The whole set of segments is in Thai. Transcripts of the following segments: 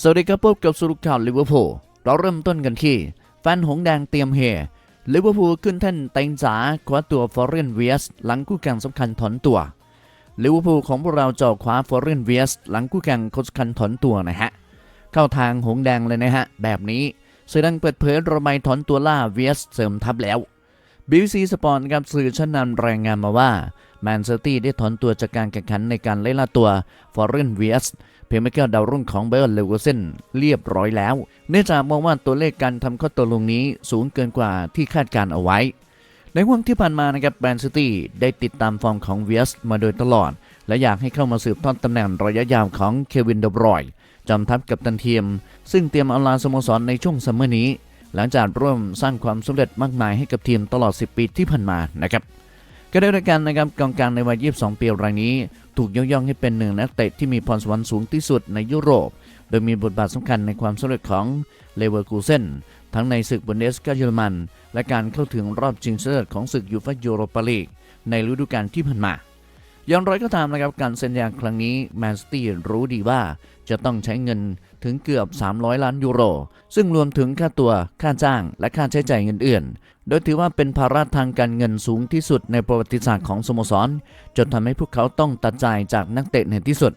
สวัสดีครับพบกับสรุปข่าวลิเวอร์พูลเราเริ่มต้นกันที่แฟนหงแดงเตรียมเฮลิเวอร์พูลขึ้นแท่นเต็งจ๋าคว้าตัวฟอร์เรนเวียสหลังคู่แข่งสำคัญถอนตัวลิเวอร์พูลของพวกเราจาะคว้าฟอร์เรนเวียสหลังคู่แข่งคนสำคัญถอนตัวนะฮะเข้าทางหงแดงเลยนะฮะ แบบนี้สื่อดังเปิดเผยระบายถอนตัวล่าเวียสเสริมทัพแล้ว BBC สปอร์ตกับสื่อชั้นนำรายงานมาว่าแมนเชสเตอร์ได้ถอนตัวจากการแข่งขันในการไล่ล่าตัวฟอร์เรนเวียส เพียงไม่แค่ดาวรุ่งของเบอร์เลเวอร์เซนเรียบร้อยแล้ว เนื่องจากมองว่าตัวเลขการทำข้อตกลงนี้สูงเกินกว่าที่คาดการเอาไว้ ในห่วงที่ผ่านมานะครับแมนซิตี้ได้ติดตามฟอร์มของเวียสมาโดยตลอด และอยากให้เข้ามาสืบทอดตำแหน่งระยะยาวของเควินเดบรอยน์จอมทัพกับตันเทียม ซึ่งเตรียมเอาลาสโมสรในช่วงซัมเมอร์นี้ หลังจากร่วมสร้างความสำเร็จมากมายให้กับทีมตลอด 10 ปีที่ผ่านมานะครับ ก็ได้ด้วยกันนะครับกองกลางในวัย 22 ปีรายนี้ ถูกย่อย่องให้เป็นหนึ่งนักเตะที่มีพรสวรรค์สูงที่สุดในยุโรป โดยมีบทบาทสำคัญในความสำเร็จของเลเวอร์คูเซนทั้งในศึกบุนเดสกาเยอรมัน และการเข้าถึงรอบชิงชนะเลิศของศึกยูฟ่ายูโรปาลีกในฤดูกาลที่ผ่านมา อย่างไรก็ตามนะครับการเซ็นสัญญาครั้งนี้แมนสเตียรู้ดีว่าจะต้องใช้เงินถึงเกือบ 300 ล้านยูโร ซึ่งรวมถึงค่าตัวค่าจ้าง และค่าใช้จ่ายอื่นๆ โดยถือว่าเป็นภาระทางการเงินสูงที่สุดในประวัติศาสตร์ของสโมสร จนทำให้พวกเขาต้องตัดใจายจากนักเตะในที่สุด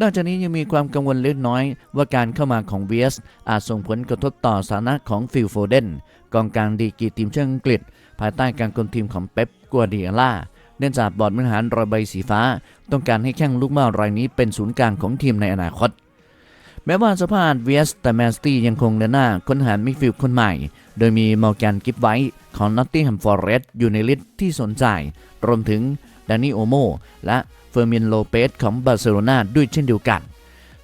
นอกจากนี้ยังมีความกังวลเล็กน้อย ว่าการเข้ามาของเวียสอาจส่งผลกระทบต่อสถานะของฟิลโฟเดนกองกลางดีกีทีมชาติอังกฤษ ภายใต้การคุมทีมของเป๊ปกัวเดียล่า เนื่องจากบอร์ดบริหารรอยใบสีฟ้า ต้องการให้แข้งลูกเมารายนี้เป็นศูนย์กลางของทีมในอนาคต แม้ว่าสภาพเวียสแต่แมนสตี้ยังคงเดินหน้าค้นหามิดฟิลด์คนใหม่ โดยมีมอร์แกนกิฟไว้ของนอตติงแฮมฟอร์เรสต์อยู่ในลิสต์ที่สนใจ รวมถึงดานิโอโมและเฟอร์มินโลเปสของบาร์เซโลนาด้วยเช่นเดียวกัน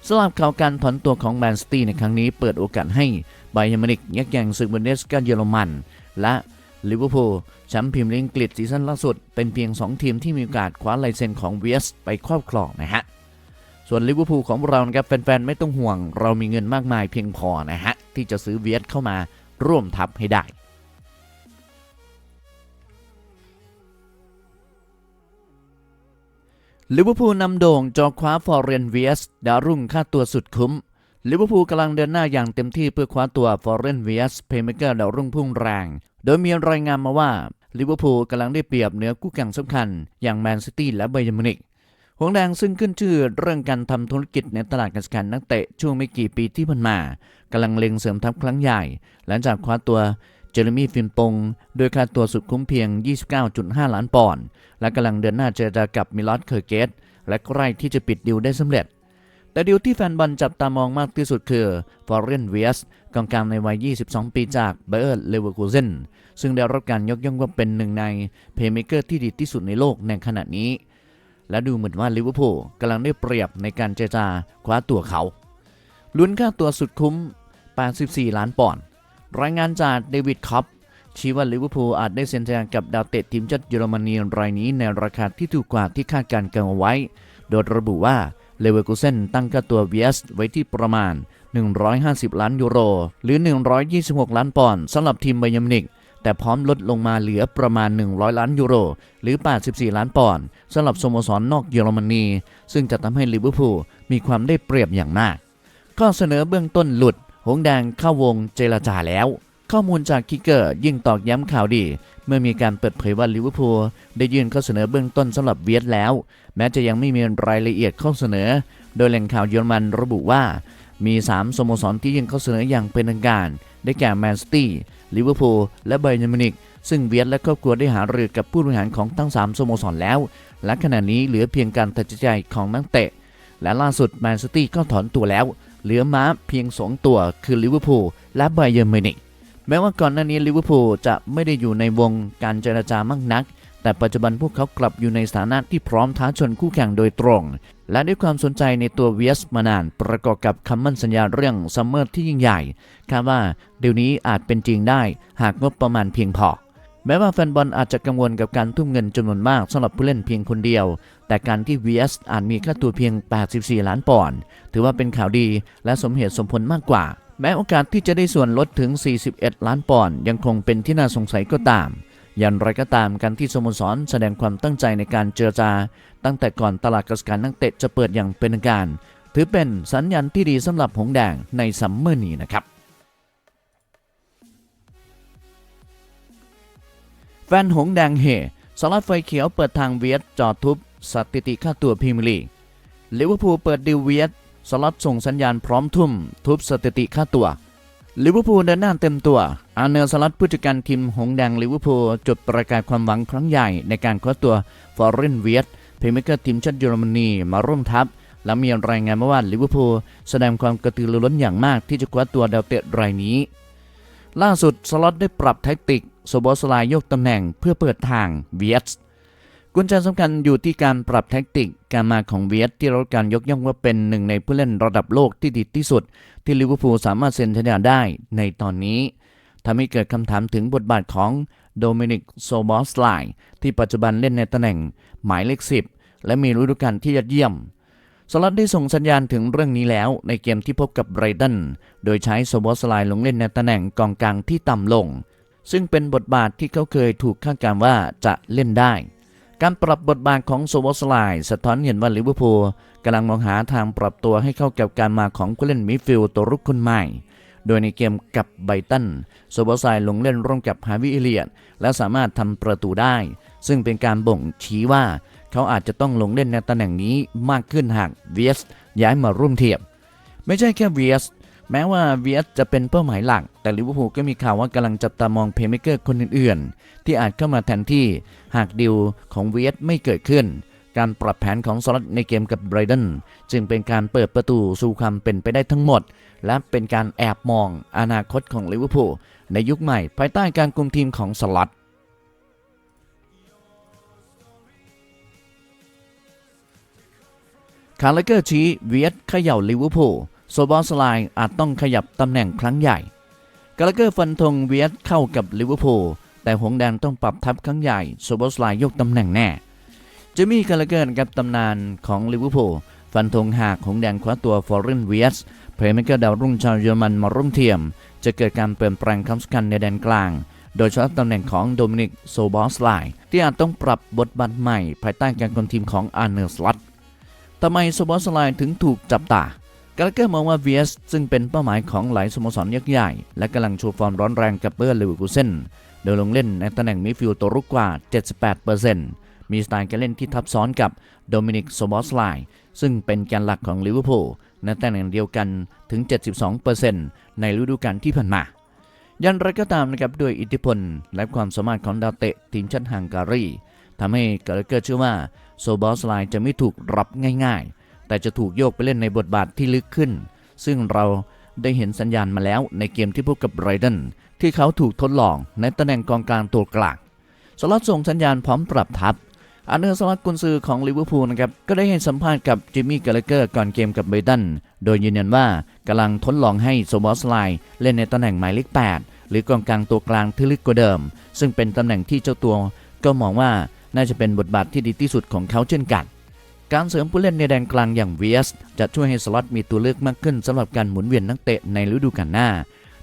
สำหรับข่าวการถอนตัวของแมนสตี้ในครั้งนี้เปิดโอกาสให้ไบยอร์มินิกยักแย่งศึกบุนเดสกาเยอรมัน และ ลิเวอร์พูลแชมป์พรีเมียร์ลีกอังกฤษซีซั่นล่าสุด เป็นเพียง 2 ทีมที่มีโอกาสคว้าลายเซ็นของเวสไปครอบครองนะฮะ ส่วนลิเวอร์พูลของเรานะครับแฟนๆ ไม่ต้องห่วง เรามีเงินมากมายเพียงพอนะฮะ ที่จะซื้อเวสเข้ามาร่วมทัพให้ได้ลิเวอร์พูลนำโด่งจอคว้าฟอร์เรนเวียสดารุ่งค่าตัวสุดคุ้ม ลิเวอร์พูลกำลังเดินหน้าอย่างเต็มที่เพื่อคว้าตัวฟอร์เรนเวียสเพย์เมเกอร์ดาวรุ่งพุ่งแรง โดยมีรายงานมาว่าลิเวอร์พูลกำลังได้เปรียบเหนือคู่แข่งสำคัญ อย่างแมนซิตี้และไบเยอร์มินิกหงแดงซึ่งขึ้นชื่อเรื่องการทำธุรกิจในตลาดการแข่งนักเตะช่วงไม่กี่ปีที่ผ่านมากำลังเล็งเสริมทัพครั้งใหญ่ หลังจากคว้าตัวเจอร์มี่ฟินปง โดยค่าตัวสุดคุ้มเพียง 29.5 ล้านปอนด์และกำลังเดินหน้าเจรจากับมิลอสเคอร์เกตและใกล้ที่จะปิดดิวได้สำเร็จ แต่ดิวที่แฟนบอลจับตามองมากที่สุดคือฟอร์เรนเวียสกองกลางในวัย 22 ปีจากเบอร์เลเวอร์คูเซนซึ่งได้รับการยกย่องว่าเป็นหนึ่งในเพย์เมเกอร์ที่ดีที่สุดในโลกในขณะนี้ และดูเหมือนว่าลิเวอร์พูลกำลังได้เปรียบในการเจรจาคว้าตัวเขา ลุ้นค่าตัวสุดคุ้ม 84 ล้านปอนด์รายงานจากเดวิดคอปชี้ว่าลิเวอร์พูลอาจได้เซ็นสัญญากับดาวเตะทีมชาติเยอรมนีรายนี้ในราคาที่ถูกกว่าที่คาดการณ์กันเอาไว้ โดยระบุว่า เลเวอร์คูเซนตั้งค่าตัวเวียสไว้ที่ประมาณ 150 ล้านยูโร หรือ 126 ล้านปอนด์สำหรับทีมไบยมิวนิก แต่พร้อมลดลงมาเหลือประมาณ 100 ล้านยูโร หรือ 84 ล้านปอนด์สำหรับสโมสรนอกเยอรมนี ซึ่งจะทำให้ลิเวอร์พูลมีความได้เปรียบอย่างมาก ข้อเสนอเบื้องต้นหลุด หงแดงเข้าวงเจรจาแล้ว ข้อมูลจากคิกเกอร์ยิ่งตอกย้ำข่าวดี เมื่อมีการเปิดเผยว่าลิเวอร์พูลได้ยื่นข้อเสนอเบื้องต้นสำหรับเวียดแล้ว แม้จะยังไม่มีรายละเอียดข้อเสนอ โดยแหล่งข่าวเยอรมันระบุว่า มี 3 สโมสรที่ยื่นข้อเสนออย่างเป็นทางการ ได้แก่แมนซิตี้ลิเวอร์พูลและไบยอร์มินิกซึ่งเวียดและครอบครัวได้หารือกับผู้บริหารของทั้ง 3 สโมสรแล้ว และขณะนี้เหลือเพียงการตัดสินใจของนักเตะ และล่าสุดแมนซิตี้ก็ถอนตัวแล้ว เหลือม้าเพียง 2 ตัวคือลิเวอร์พูลและไบเยอร์มินิก แม้ว่าก่อนหน้านี้ลิเวอร์พูลจะไม่ได้อยู่ในวงการเจรจามากนัก แต่ปัจจุบันพวกเขากลับอยู่ในสถานะที่พร้อมท้าชนคู่แข่งโดยตรง และด้วยความสนใจในตัวเวียสมานาน ประกอบกับคำมั่นสัญญาเรื่องซัมเมอร์ที่ยิ่งใหญ่คาดว่าเดี๋ยวนี้อาจเป็นจริงได้ หากงบประมาณเพียงพอแม้ว่าแฟนบอลอาจจะกังวลกับการทุ่มเงินจำนวนมากสำหรับผู้เล่นเพียงคนเดียว แต่การที่ VS อาจมีค่าตัวเพียง 84 ล้านปอนด์ถือว่าเป็นข่าวดีและสมเหตุสมผลมากกว่า แม้โอกาสที่จะได้ส่วนลดถึง 41 ล้านปอนด์ยังคงเป็นที่น่าสงสัยก็ตาม อย่างไรก็ตามการที่สโมสรแสดงความตั้งใจในการเจรจา ตั้งแต่ก่อนตลาดกระสการนักเตะจะเปิดอย่างเป็นทางการ ถือเป็นสัญญาณที่ดีสำหรับหงแดงในซัมเมอร์นี้นะครับแฟนหงแดงเฮสลัดไฟเขียวเปิดทางเวียดจอดทุบสถิติค่าตัวพรีเมียร์ลีกลิเวอร์พูลเปิดดิวเวียด สลัดส่งสัญญาณพร้อมทุ่ม ทุบสถิติค่าตัวลิเวอร์พูลเดินหน้าเต็มตัว อาร์เนลสลัดผู้จัดการทีมหงแดงลิเวอร์พูลจุดประกาศความหวังครั้งใหญ่ในการคว้าตัวฟอร์เรนเวียดเพลย์เมกเกอร์ทีมชาติเยอรมนีมาร่วมทัพ และมีรายงานมาว่าลิเวอร์พูลแสดงความกระตือรือร้นอย่างมากที่จะคว้าตัวดาวเตะรายนี้ ล่าสุดสล็อตได้ปรับแท็กติกโซบอสไลายยกตำแหน่งเพื่อเปิดทางเวียส กุญแจสำคัญอยู่ที่การปรับแท็กติก การมาของเวียสที่เราการยกย่องว่าเป็นหนึ่งในผู้เล่นระดับโลกที่ดีที่สุด ที่ลิเวอร์พูลสามารถเซ็นสัญญาได้ในตอนนี้ทำให้เกิดคำถามถึงบทบาทของโดมินิกโซบอสไลที่ปัจจุบันเล่นในตำแหน่งหมายเลข 10 และมีฤดูกาลที่ยอดเยี่ยมสลัดได้ส่งสัญญาณถึงเรื่องนี้แล้วในเกมที่พบกับไบรตันโดยใช้โซบอสไลลงเล่นในตำแหน่งกองกลางที่ต่ำลง ซึ่งเป็นบทบาทที่เขาเคยถูกคาดการณ์ว่าจะเล่นได้ การปรับบทบาทของโซบอสไลสะท้อนเห็นว่าลิเวอร์พูลกำลังมองหาทางปรับตัวให้เข้ากับการมาของผู้เล่นมิดฟิลด์ตัวรุกคนใหม่ โดยในเกมกับไบรตันโซบอสไลลงเล่นร่วมกับฮาวิเอเลียตและสามารถทำประตูได้ ซึ่งเป็นการบ่งชี้ว่าเขาอาจจะต้องลงเล่นในตำแหน่งนี้มากขึ้นหากเวียสย้ายมาร่วมเทียบ ไม่ใช่แค่เวียส แม้ว่าเวียสจะเป็นเป้าหมายหลัก แต่ลิเวอร์พูลก็มีข่าวว่ากำลังจับตามองเพย์เมเกอร์คนอื่นๆ ที่อาจเข้ามาแทนที่หากดิวของเวียสไม่เกิดขึ้น การปรับแผนของสลัดในเกมกับไบรตันจึงเป็นการเปิดประตูสู่ความเป็นไปได้ทั้งหมด และเป็นการแอบมองอนาคตของลิเวอร์พูลในยุคใหม่ ภายใต้การคุมทีมของสลัดคาร์ลเกอร์ชี้เวียดเขย่าลิเวอร์พูล โซบอสไลน์อาจต้องขยับตำแหน่งครั้งใหญ่คาลเกอร์ฟันธงเวียดเข้ากับลิเวอร์พูลแต่หงแดงต้องปรับทัพครั้งใหญ่โซบอสไลน์ยกตำแหน่งแน่เจมี่คาลเกอร์กับตำนานของลิเวอร์พูลฟันธงหากหงแดงคว้าตัวฟอร์เรนเวียสเพลย์เมกเกอร์ดาวรุ่งชาวเยอรมันมาร่วมเทียม จะเกิดการเปลี่ยนแปลงคำสคัญในแดนกลาง โดยเฉพาะตำแหน่งของโดมินิกโซบอสไลน์ที่อาจต้องปรับบทบาทใหม่ ภายใต้การคุมทีมของอาร์เนลสลัตทำไมสโมสรถึงถูกจับตา กาลเกอร์มองว่าเวียสซึ่งเป็นเป้าหมายของหลายสโมสรยักษ์ใหญ่ และกำลังโชว์ฟอร์มร้อนแรงกับเบอร์เลเวอร์คูเซนโดยลงเล่นในตำแหน่งมิดฟิลด์ตัวรุกกว่า 78%มีสไตล์การเล่นที่ทับซ้อนกับโดมินิกโซบอสไลซึ่งเป็นแกนหลักของลิเวอร์พูลในตำแหน่งเดียวกันถึง 72%ในฤดูกาลที่ผ่านมา ยันไรก็ตามนะครับด้วยอิทธิพล และความสามารถของดาวเตะทีมชาติฮังการีทำให้กาลเกอร์เชื่อว่าโซบอสไลจะไม่ถูกรับง่ายๆ แต่จะถูกโยกไปเล่นในบทบาทที่ลึกขึ้น ซึ่งเราได้เห็นสัญญาณมาแล้วในเกมที่พบกับไรเดนที่เขาถูกทดลองในตำแหน่งกองกลางตัวกลางสล็อตส่งสัญญาณพร้อมปรับทัพอันเดอร์สล็อตกุนซือของลิเวอร์พูลนะครับก็ได้ให้สัมภาษณ์กับจิมมี่กาลเกอร์ก่อนเกมกับไบรตันโดยยืนยันว่ากำลังทดลองให้โซบอสไลเล่นในตำแหน่งหมายเลข 8 หรือกองกลางตัวกลางที่ลึกกว่าเดิม ซึ่งเป็นตำแหน่งที่เจ้าตัว ก็มองว่าน่าจะเป็นบทบาทที่ดีที่สุดของเขาเช่นกัน การเสริมผู้เล่นในแดนกลางอย่างเวียสจะช่วยให้สล็อตมีตัวเลือกมากขึ้นสำหรับการหมุนเวียนนักเตะในฤดูกาลหน้า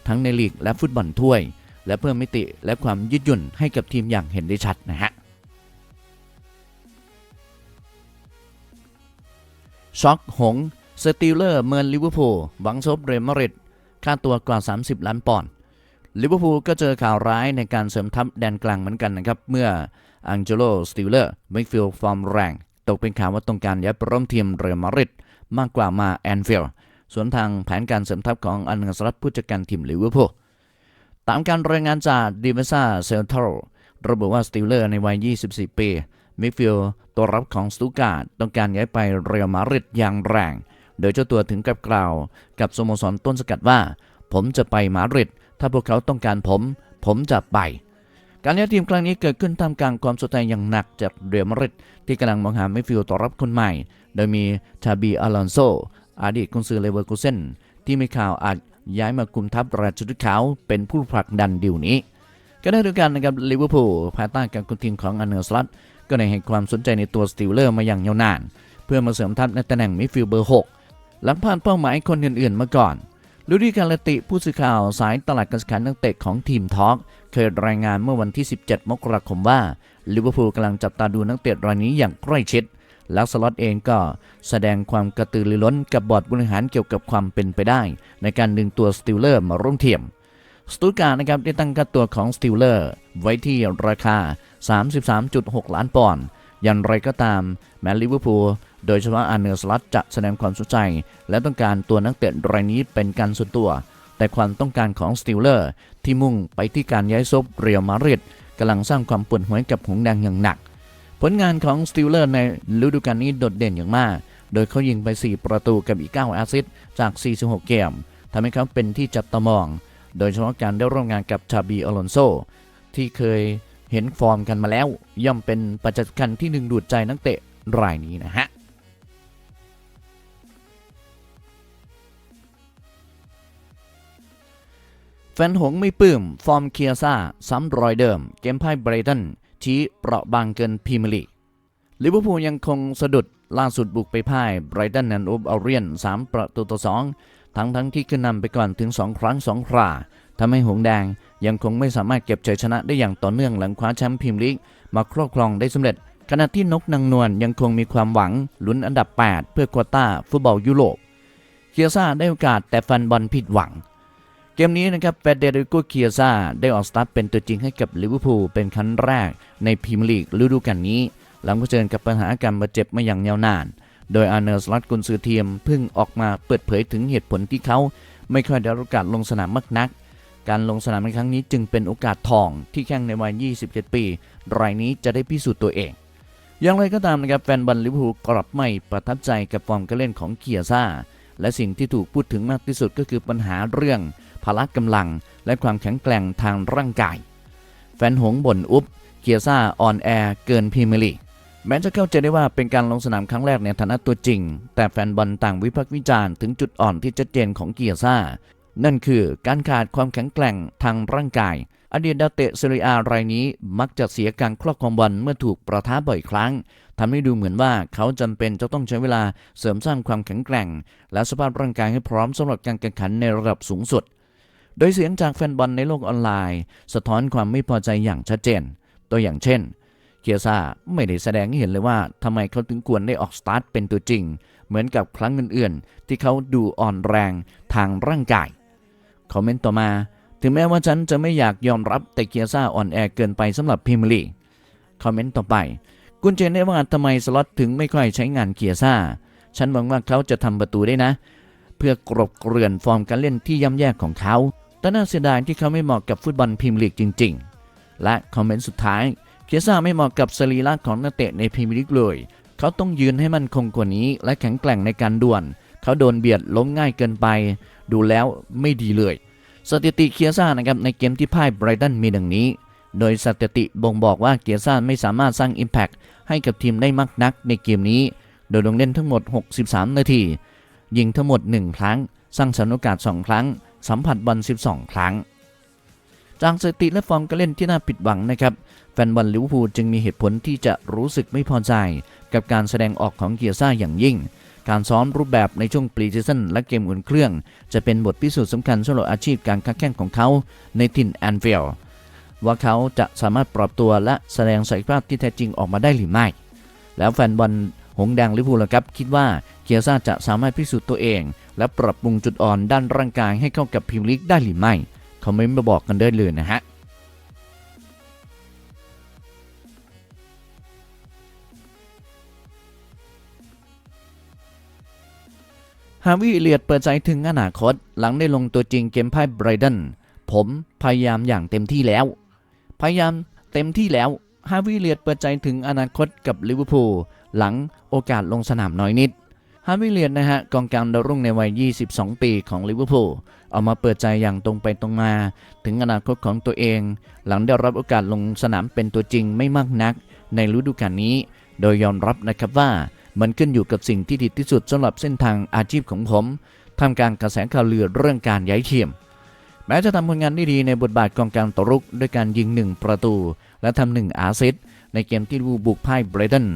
ทั้งในลีกและฟุตบอลถ้วย และเพิ่มมิติและความยืดหยุ่นให้กับทีมอย่างเห็นได้ชัดนะฮะช็อกหงส์สตีลเลอร์เมือนลิเวอร์พูลหวังซบเรมาริดค่าตัวกว่า 30 ล้านปอนด์ลิเวอร์พูลก็เจอข่าวร้ายในการเสริมทัพแดนกลางเหมือนกันนะครับ เมื่ออังเจโลสตีลเลอร์มิดฟิลฟอร์มแรง ตกเป็นข่าวว่าต้องการย้ายไปร่วมทีมเรอัลมาดริดมากกว่ามาแอนฟิลด์สวนทางแผนการเสริมทัพของอันเนสรัตผู้จัดการทีมลิเวอร์พูลตามการรายงานจากดิเวซ่าเซลทอร์ระบุว่าสตีลเลอร์ในวัย 24 ปี มิฟิลตัวรับของสตูการ์ดต้องการย้ายไปเรอัลมาดริดอย่างแรง โดยเจ้าตัวถึงกับกล่าว กับสโมสรต้นสกัดว่า ผมจะไปมาดริดถ้าพวกเขาต้องการผม ผมจะไป การย้ายทีมครั้งนี้เกิดขึ้นท่ามกลางความสนใจอย่างหนักจากเรอัลมาดริดที่กำลังมองหามิดฟิลด์ตัวรับคนใหม่ โดยมีชาบีอลอนโซอดีตกุนซือเลเวอร์คูเซนที่มีข่าวอาจย้ายมาคุมทัพราชดุขาวเป็นผู้ผลักดันดิวนี้ ก็ได้ด้วยกันนะครับลิเวอร์พูลภายใต้การคุมทีมของอันเนอร์สลัตก็ได้ให้ความสนใจในตัวสติลเลอร์มาอย่างยาวนาน เพื่อมาเสริมทัพในตำแหน่งมิดฟิลด์เบอร์ 6 หลังผ่านเป้าหมายคนอื่นๆมาก่อน ลูดีการลติผู้สื่อข่าวสายตลาดการขายนักเตะของทีมทอล์กเคยรายงานเมื่อวันที่ 17 มกราคมว่าลิเวอร์พูลกำลังจับตาดูนักเตะรายนี้อย่างใกล้ชิดแล้วสล็อตเองก็แสดงความกระตือรือร้นกับบอร์ดบริหารเกี่ยวกับความเป็นไปได้ ในการดึงตัวสติลเลอร์มาร่วมเทียม สตูการ์นะครับได้ตั้งค่าตัวของสติลเลอร์ไว้ที่ราคา 33.6 ล้านปอนด์ อย่างไรก็ตาม แม้ลิเวอร์พูลโดยเฉพาะอาร์เนอร์สลัตจะแสดงความสนใจ และต้องการตัวนักเตะรายนี้เป็นการส่วนตัว แต่ความต้องการของสติลเลอร์ที่มุ่งไปที่การย้ายซบเรียลมาดริดกำลังสร้างความปวดหัวให้กับหงแดงอย่างหนัก ผลงานของสติลเลอร์ในฤดูกาลนี้โดดเด่นอย่างมาก โดยเขายิงไป 4 ประตูกับอีก 9 แอสซิสต์จาก 46 เกมทำให้เขาเป็นที่จับตามอง โดยเฉพาะการได้ร่วมงานกับชาบีอลอนโซที่เคย เห็นฟอร์มกันมาแล้ว ย่อมเป็นปัจจัยสำคัญที่ดึงดูดใจนักเตะรายนี้นะฮะแฟนหงไม่ปลื้ม ฟอร์มเคียซ่า ซ้ำรอยเดิม เกมพ่ายไบรตันชี้เปราะบางเกินพรีเมียร์ลีกลิเวอร์พูลยังคงสะดุดล่าสุดบุกไปพ่ายไบรตันแอนด์อูบอาเรียน 3 ประตูต่อ 2 ทั้งทั้งที่ขึ้นนำไปก่อนถึง 2 ครั้ง 2 ครา ทำให้หงแดงยังคงไม่สามารถเก็บชัยชนะได้อย่างต่อเนื่องหลังคว้าแชมป์พรีเมียร์ลีกมาครอบครองได้สำเร็จ ขณะที่นกนางนวลยังคงมีความหวังลุ้นอันดับ 8 เพื่อควอต้าฟุตบอลยุโรปเคียซ่าได้โอกาสแต่แฟนบอลผิดหวัง เกมนี้นะครับเฟเดริโกเคียซ่าได้ออกสตาร์ทเป็นตัวจริงให้กับลิเวอร์พูลเป็นครั้งแรกในพรีเมียร์ลีกฤดูกาลนี้ หลังเผชิญกับปัญหาอาการบาดเจ็บมาอย่างยาวนาน โดยอาร์เนอร์สลัตกุนซือเทียมเพิ่งออกมาเปิดเผยถึงเหตุผลที่เขาไม่ค่อยได้รับโอกาสลงสนามมากนัก การลงสนามในครั้งนี้จึงเป็นโอกาสทองที่แข่งในวัย 27 ปี รายนี้จะได้พิสูจน์ตัวเอง อย่างไรก็ตามนะครับแฟนบอลลิเวอร์พูลกลับไม่ประทับใจกับฟอร์มการเล่นของเคียซ่า และสิ่งที่ถูกพูดถึงมากที่สุดก็คือปัญหาเรื่องพละกำลัง และความแข็งแกร่งทางร่างกาย แฟนหงบ่นอุบเคียซ่าออนแอร์เกินพรีเมียร์ลีกแม้จะเข้าใจได้ว่าเป็นการลงสนามครั้งแรกในฐานะตัวจริง แต่แฟนบอลต่างวิพากษ์วิจารณ์ถึงจุดอ่อนที่ชัดเจนของเกียร์ซ่า นั่นคือการขาดความแข็งแกร่งทางร่างกาย อดีตดาวเตะเซเรียรายนี้มักจะเสียการครอบครองบอลเมื่อถูกประท้าบ่อยครั้งทำให้ดูเหมือนว่าเขาจำเป็นจะต้องใช้เวลาเสริมสร้างความแข็งแกร่ง และสภาพร่างกายให้พร้อมสำหรับการแข่งขันในระดับสูงสุด โดยเสียงจากแฟนบอลในโลกออนไลน์ สะท้อนความไม่พอใจอย่างชัดเจน ตัวอย่างเช่น เคียซ่าไม่ได้แสดงให้เห็นเลยว่าทำไมเขาถึงควรได้ออกสตาร์ทเป็นตัวจริง เหมือนกับครั้งอื่นๆที่เขาดูอ่อนแรงทางร่างกาย คอมเมนต์ต่อมา ถึงแม้ว่าฉันจะไม่อยากยอมรับแต่เคียซ่าอ่อนแอเกินไปสำหรับพรีเมียร์ลีคอมเมนต์ต่อไป กุญเจนได้ว่าทำไมสล็อตถึงไม่ค่อยใช้งานเคียซ่า ฉันหวังว่าเขาจะทำประตูได้นะ เพื่อกรบเกลื่อนฟอร์มการเล่นที่ย่ำแย่ของเขา แต่น่าเสียดายที่เขาไม่เหมาะกับฟุตบอลพรีเมียร์ลีกจริง ๆ และคอมเมนต์สุดท้ายเคียซ่าไม่เหมาะกับสรีระของนักเตะในพรีเมียร์ลีกเลยเขาต้องยืนให้มันคงกว่านี้ และแข็งแกร่งในการด่วน เขาโดนเบียดล้มง่ายเกินไป ดูแล้วไม่ดีเลย สถิติเคียซ่านะครับในเกมที่พ่ายไบรตันมีดังนี้ โดยสถิติบ่งบอกว่าเกียซ่าไม่สามารถสร้าง Impact ให้กับทีมได้มากนักในเกมนี้ โดยลงเล่นทั้งหมด 63 นาที ยิงทั้งหมด 1 ครั้ง สร้างสรรค์โอกาส 2 ครั้ง สัมผัสบอล 12 ครั้ง จากสถิติและฟอร์มการเล่นที่น่าผิดหวังนะครับแฟนบอลลิเวอร์พูลจึงมีเหตุผลที่จะรู้สึกไม่พอใจ กับการแสดงออกของเกียร์ซ่าอย่างยิ่ง การซ้อมรูปแบบในช่วงปรีซีซั่นและเกมอุ่นเครื่อง จะเป็นบทพิสูจน์สำคัญสำหรับอาชีพการค้าแข่งของเขาในถิ่นแอนฟิลด์ว่าเขาจะสามารถปรับตัวและแสดงศักยภาพที่แท้จริงออกมาได้หรือไม่ แล้วแฟนบอลหงแดงลิเวอร์พูลครับคิดว่าเกียซ่าจะสามารถพิสูจน์ตัวเอง และปรับปรุงจุดอ่อนด้านร่างกายให้เข้ากับพรีเมียร์ลีกได้หรือไม่คอมเมนต์มาบอกกันได้เลยนะฮะ ฮาวิเลียดเปิดใจถึงอนาคต หลังได้ลงตัวจริงเกมไพ่ไบรตันผมพยายามอย่างเต็มที่แล้ว พยายามเต็มที่แล้วฮาวิเลียดเปิดใจถึงอนาคตกับลิเวอร์พูลหลังโอกาสลงสนามน้อยนิดฮาวิเลียดนะฮะกองกลางดาวรุ่งในวัย 22 ปีของลิเวอร์พูลออกมาเปิดใจอย่างตรงไปตรงมา ถึงอนาคตของตัวเอง หลังได้รับโอกาสลงสนามเป็นตัวจริงไม่มากนัก ในฤดูกาลนี้ โดยยอมรับนะครับว่า มันขึ้นอยู่กับสิ่งที่ดีที่สุดสำหรับเส้นทางอาชีพของผมทำการกระแสข่าวลือเรื่องการย้ายทีม แม้จะทำผลงานได้ดีในบทบาทกองกลางตรุก ด้วยการยิง 1 ประตู และทำหนึ่งอาซิสในเกมที่วูบุกพ่ายเบรตัน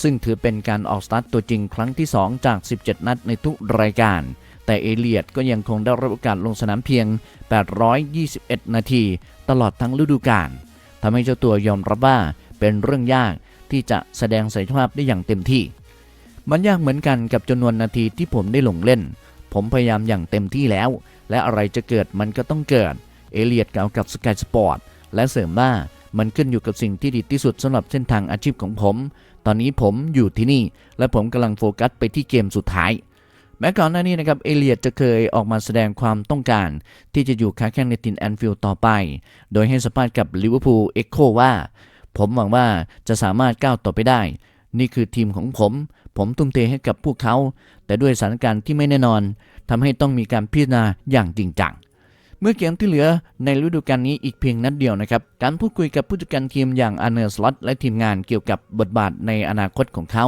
ซึ่งถือเป็นการออกสตาร์ทตัวจริงครั้งที่ 2 จาก 17 นัดในทุกรายการ แต่เอเลียดก็ยังคงได้รับโอกาสลงสนามเพียง 821 นาที ตลอดทั้งฤดูกาลทำให้เจ้าตัวยอมรับว่าเป็นเรื่องยากที่จะแสดงศักยภาพได้อย่างเต็มที่ มันยากเหมือนกันกับจำนวนนาทีที่ผมได้ลงเล่น ผมพยายามอย่างเต็มที่แล้ว และอะไรจะเกิดมันก็ต้องเกิด เอเลียดกล่าวกับสกายสปอร์ตและเสริมว่ามันขึ้นอยู่กับสิ่งที่ดีที่สุดสำหรับเส้นทางอาชีพของผม ตอนนี้ผมอยู่ที่นี่ และผมกำลังโฟกัสไปที่เกมสุดท้าย แม้ก่อนหน้านี้นะครับ เอเลียดจะเคยออกมาแสดงความต้องการ ที่จะอยู่ค้าแข่งในทินแอนฟิลด์ต่อไป โดยให้สัมภาษณ์กับลิเวอร์พูลเอ็กโคว่า ผมหวังว่าจะสามารถก้าวต่อไปได้ นี่คือทีมของผม ผมทุ่มเทให้กับพวกเขา แต่ด้วยสถานการณ์ที่ไม่แน่นอนทำให้ต้องมีการพิจารณาอย่างจริงจังเมื่อเกมที่เหลือในฤดูกาลนี้อีกเพียงนัดเดียวนะครับ การพูดคุยกับผู้จัดการทีมอย่างอาเนอร์สล็อตและทีมงานเกี่ยวกับบทบาทในอนาคตของเขา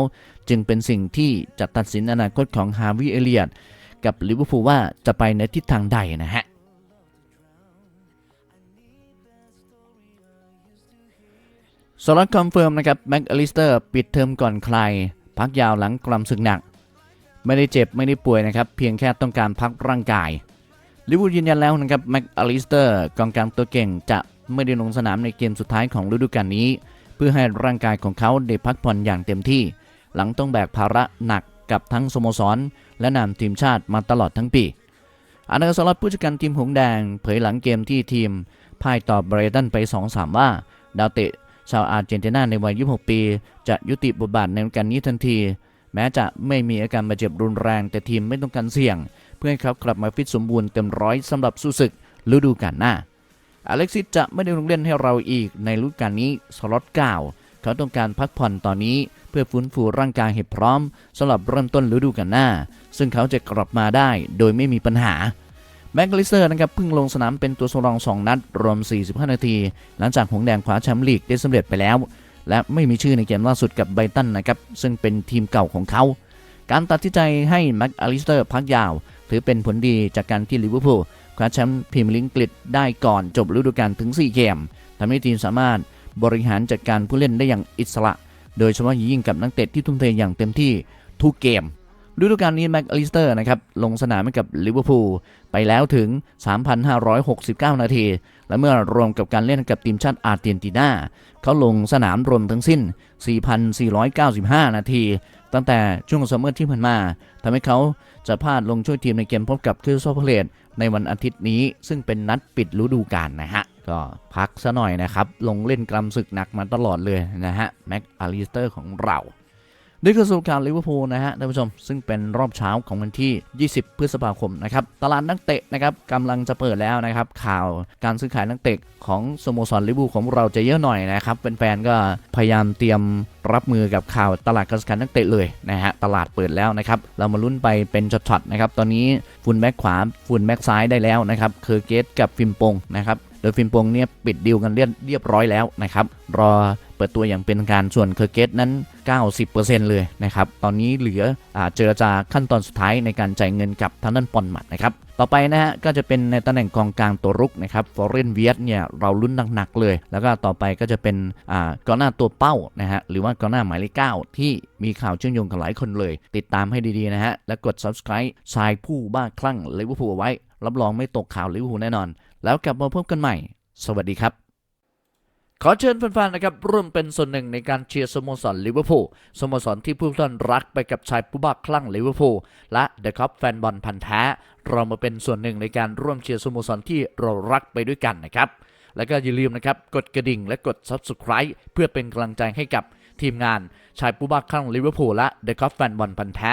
จึงเป็นสิ่งที่จะตัดสินอนาคตของฮาวิเอเลียตกับลิเวอร์พูลว่าจะไปในทิศทางใดนะฮะสล็อตคอนเฟิร์มนะครับแม็กอลิสเตอร์ปิดเทอมก่อนใคร พักยาวหลังกลัมศึกหนัก ไม่ได้เจ็บไม่ได้ป่วยนะครับ เพียงแค่ต้องการพักร่างกายลิเวอร์พูลยืนยันแล้วนะครับแม็กอลิสเตอร์กองกลางตัวเก่งจะไม่ได้ลงสนามในเกมสุดท้ายของฤดูกาลนี้ เพื่อให้ร่างกายของเขาได้พักผ่อนอย่างเต็มที่ หลังต้องแบกภาระหนักกับทั้งสโมสร และนามทีมชาติมาตลอดทั้งปีอานอร์สลอตผู้จัดการทีมหงส์แดง เผยหลังเกมที่ทีมพ่ายต่อเบรตันไป 2-3 ว่า ดาวเตะ ชาวอาร์เจนตินาในวัย 26 ปี จะยุติบทบาทในกาลนี้ทันที แม้จะไม่มีอาการบาดเจ็บรุนแรงแต่ทีมไม่ต้องการเสี่ยง เพื่อให้เขากลับมาฟิตสมบูรณ์เต็มร้อยสำหรับสู้ศึกฤดูกาลหน้า อเล็กซิสจะไม่ได้ลงเล่นให้เราอีกในฤดูกาลนี้สล็อตเก้าเขาต้องการพักผ่อนตอนนี้เพื่อฟื้นฟูร่างกายให้พร้อมสำหรับเริ่มต้นฤดูกาลหน้า ซึ่งเขาจะกลับมาได้โดยไม่มีปัญหา แม็กลิสเตอร์นะครับเพิ่งลงสนามเป็นตัวสำรอง 2 นัด รวม 45 นาที หลังจากหงแดงคว้าแชมป์ลีกได้สำเร็จไปแล้ว และไม่มีชื่อในเกมล่าสุดกับไบตันนะครับซึ่งเป็นทีมเก่าของเขา การตัดสินใจให้แม็กอลิสเตอร์พักยาว ถือเป็นผลดีจากการที่ลิเวอร์พูลคว้าแชมป์พรีเมียร์ลีกอังกฤษได้ก่อนจบฤดูกาลถึง 4 เกมทำให้ทีมสามารถบริหารจัดการผู้เล่นได้อย่างอิสระ โดยเฉพาะยิ่งกับนักเตะที่ทุ่มเทอย่างเต็มที่ทุกเกม ฤดูกาลนี้แม็กอลิสเตอร์นะครับลงสนามให้กับลิเวอร์พูลไปแล้วถึง 3,569 นาที และเมื่อรวมกับการเล่นกับทีมชาติอาร์เจนตินาเขาลงสนามรวมทั้งสิ้น 4,495 นาที ตั้งแต่ช่วงซัมเมอร์ที่ผ่านมาทำให้เขาจะพลาดลงช่วยทีมในเกมพบกับคริสโตเฟเลตในวันอาทิตย์นี้ซึ่งเป็นนัดปิดฤดูกาลนะฮะ ก็พักซะหน่อยนะครับ ลงเล่นกลัมศึกหนักมาตลอดเลยนะฮะแม็กอลิสเตอร์ของเรา นี่คือสรุปการลิเวอร์พูลนะฮะท่านผู้ชม ซึ่งเป็นรอบเช้าของวันที่ 20 พฤษภาคมนะครับ ตลาดนักเตะนะครับกำลังจะเปิดแล้วนะครับ ข่าวการซื้อขายนักเตะของสโมสรลิเวอร์พูลของเราจะเยอะหน่อยนะครับเป็นแฟนๆก็พยายามเตรียมรับมือกับข่าวตลาดการซื้อขายนักเตะเลยนะฮะตลาดเปิดแล้วนะครับ เรามาลุ้นไปเป็นช็อตๆนะครับตอนนี้ฟุนแบ็กขวาฟุนแบ็กซ้ายได้แล้วนะครับเคอร์เกตกับฟิมปงนะครับ โดยฟิมปงเนี่ยปิดดีลกันเรียบเรียบร้อยแล้วนะครับ รอเปิดตัวอย่างเป็นการส่วนเคอร์เกตนั้น 90%เลยนะครับ ตอนนี้เหลืออเจรจาขั้นตอนสุดท้ายในการจ่ายเงินกับทางด้านปอนหมัดนะครับ ต่อไปนะฮะก็จะเป็นในตำแหน่งกองกลางตัวรุกนะครับฟอร์เรนเวียสเนี่ยเราลุ้นหนักๆเลย แล้วก็ต่อไปก็จะเป็นอ่ากองหน้าตัวเป้านะฮะหรือว่ากองหน้าหมายเลขเก้าที่มีข่าวเชื่อมโยงกับหลายคนเลย ติดตามให้ดีๆนะฮะและกด subscribe ชายผู้บ้าคลั่งลิเวอร์พูลไว้ รับรองไม่ตกข่าวลิเวอร์พูลแน่นอน แล้วกลับมาพบกันใหม่ สวัสดีครับ ขอเชิญแฟนๆนะครับร่วมเป็นส่วนหนึ่งในการเชียร์สโมสรลิเวอร์พูลสโมสรที่ผู้ท่านรักไปกับชายผู้บ้าคลั่งลิเวอร์พูลและเดอะคัพแฟนบอลพันธ์แท้ เรามาเป็นส่วนหนึ่งในการร่วมเชียร์สโมสรที่เรารักไปด้วยกันนะครับแล้วก็อย่าลืมนะครับ กดกระดิ่งและกด Subscribe เพื่อเป็นกำลังใจให้กับทีมงานชายผู้บ้าคลั่งลิเวอร์พูลและเดอะคัพแฟนบอลพันธ์แท้